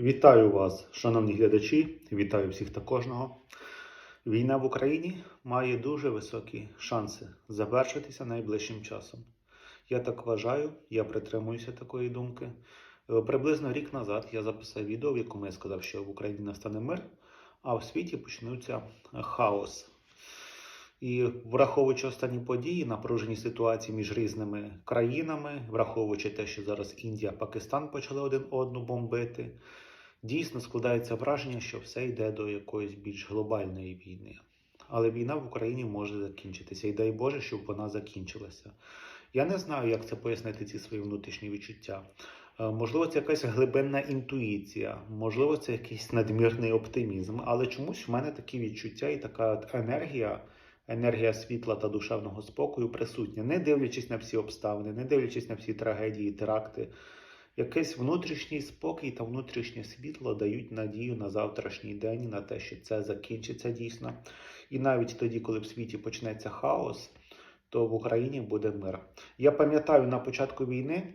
Вітаю вас, шановні глядачі, вітаю всіх та кожного. Війна в Україні має дуже високі шанси завершитися найближчим часом. Я так вважаю, я притримуюся такої думки. Е, Приблизно рік назад я записав відео, в якому я сказав, що в Україні настане мир, а в світі почнуться хаос. І враховуючи останні події, напружені ситуації між різними країнами, враховуючи те, що зараз Індія, Пакистан почали один одну бомбити, дійсно складається враження, що все йде до якоїсь більш глобальної війни. Але війна в Україні може закінчитися, і дай Боже, щоб вона закінчилася. Я не знаю, як це пояснити ці свої внутрішні відчуття. Е, Можливо, це якась глибинна інтуїція, можливо, це якийсь надмірний оптимізм, але чомусь в мене такі відчуття і така енергія енергія світла та душевного спокою присутня, не дивлячись на всі обставини, не дивлячись на всі трагедії, теракти. Якийсь внутрішній спокій та внутрішнє світло дають надію на завтрашній день, на те, що це закінчиться дійсно. І навіть тоді, коли в світі почнеться хаос, то в Україні буде мир. Я пам'ятаю на початку війни.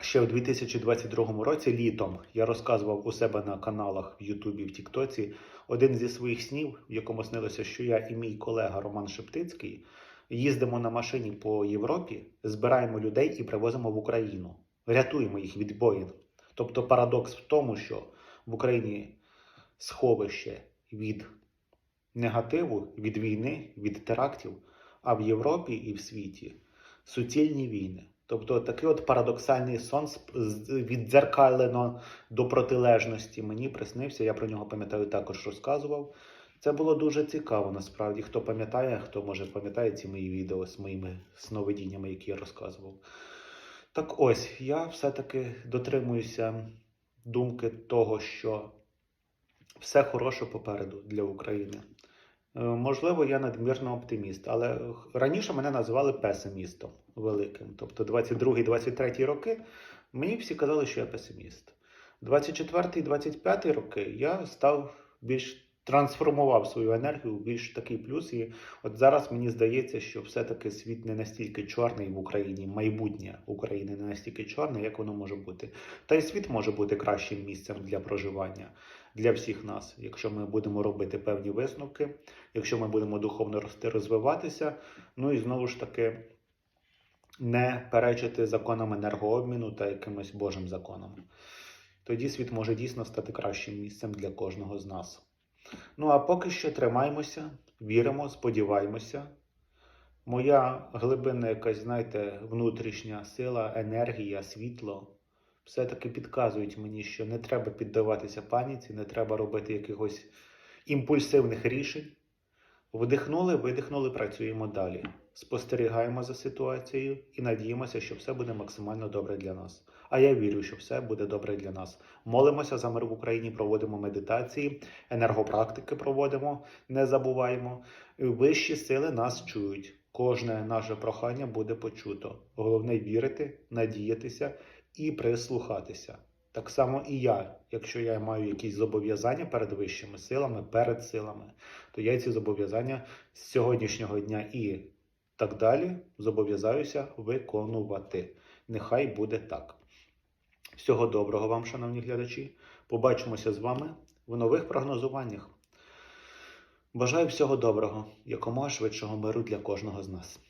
Ще у 2022 році, літом, я розказував у себе на каналах в Ютубі, в Тіктоці один зі своїх снів, в якому снилося, що я і мій колега Роман Шептицький їздимо на машині по Європі, збираємо людей і привозимо в Україну, рятуємо їх від воїн. Тобто парадокс в тому, що в Україні сховище від негативу, від війни, від терактів, а в Європі і в світі суцільні війни. Тобто такий от парадоксальний сон віддзеркалено до протилежності мені приснився. Я про нього пам'ятаю також розказував. Це було дуже цікаво. Насправді, хто пам'ятає, хто може пам'ятає ці мої відео з моїми сновидіннями, які я розказував. Так ось, я все-таки дотримуюся думки того, що все хороше попереду для України. Е, Можливо, я надмірно оптиміст, але раніше мене називали песимістом великим. Тобто 22-23 роки мені всі казали, що я песиміст. 24-25 роки я став більш трансформував свою енергію в більш такий плюс. І от зараз мені здається, що все-таки світ не настільки чорний в Україні, майбутнє України не настільки чорне, як воно може бути. Та й світ може бути кращим місцем для проживання для всіх нас, якщо ми будемо робити певні висновки, якщо ми будемо духовно рости, розвиватися, ну і знову ж таки не перечити законам енергообміну та якимось Божим законам. Тоді світ може дійсно стати кращим місцем для кожного з нас. Ну а поки що тримаємося, віримо, сподіваємося. Моя глибинна якась, знаєте, внутрішня сила, енергія, світло все-таки підказують мені, що не треба піддаватися паніці, не треба робити якихось імпульсивних рішень. Вдихнули, видихнули, працюємо далі. Спостерігаємо за ситуацією і надіємося, що все буде максимально добре для нас. А я вірю, що все буде добре для нас. Молимося за мир в Україні, проводимо медитації, енергопрактики проводимо, не забуваємо. Вищі сили нас чують. Кожне наше прохання буде почуто. Головне вірити, надіятися і прислухатися. Так само і я, якщо я маю якісь зобов'язання перед вищими силами, перед силами, то я ці зобов'язання з сьогоднішнього дня і так далі зобов'язаюся виконувати. Нехай буде так. Всього доброго вам, шановні глядачі. Побачимося з вами в нових прогнозуваннях. Бажаю всього доброго, якомога швидшого миру для кожного з нас.